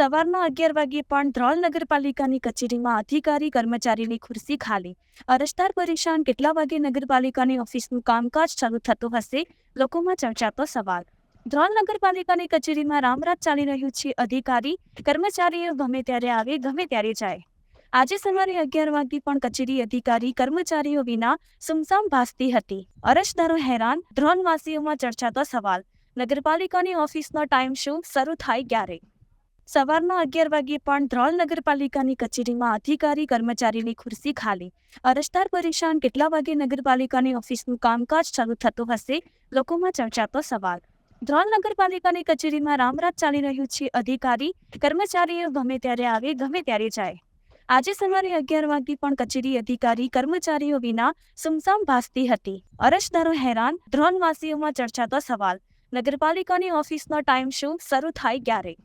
સવારના અગિયાર વાગ્યે પણ ધ્રોલ નગરપાલિકાની કચેરીમાં અધિકારી, કર્મચારીની ખુરશી ખાલી. અરજદાર પરેશાન કેટલા વાગે નગરપાલિકાની ઓફિસનું કામકાજ શરૂ થતું હશે? લોકોમાં ચર્ચાતો સવાલ. ધ્રોલ નગરપાલિકાની કચેરીમાં રામરાજ ચાલી રહ્યું છે. અધિકારી, કર્મચારીઓ ગમે ત્યારે આવે, ગમે ત્યારે જાય. આજે સવારે અગિયાર વાગ્યે પણ કચેરી અધિકારી, કર્મચારીઓ વિના સુમસામ ભાસતી હતી. અરજદારો હેરાન ધ્રોલવાસીઓમાં ચર્ચાતો સવાલ. નગરપાલિકાની ઓફિસનો ટાઈમ શું? શરૂ થાય ક્યારે? સવારના અગિયાર વાગ્યે પણ ધ્રોલ નગરપાલિકાની કચેરીમાં અધિકારી, કર્મચારીની ખુરશી ખાલી. અરજદાર પરેશાન કેટલા વાગે નગરપાલિકાની ઓફિસનું કામકાજ શરૂ થતું હશે? લોકોમાં ચર્ચાતો સવાલ. ધ્રોલ નગરપાલિકાની કચેરીમાં રામરાજ ચાલી રહ્યું છે. અધિકારી, કર્મચારીઓ ગમે ત્યારે આવે, ગમે ત્યારે જાય. આજે સવારે અગિયાર વાગ્યે પણ કચેરી અધિકારી, કર્મચારીઓ વિના સુમસામ ભાસતી હતી. અરજદારો હેરાન ધ્રોલવાસીઓમાં ચર્ચાતો સવાલ. નગરપાલિકાની ઓફિસનો ટાઈમ શું? શરૂ થાય ક્યારે?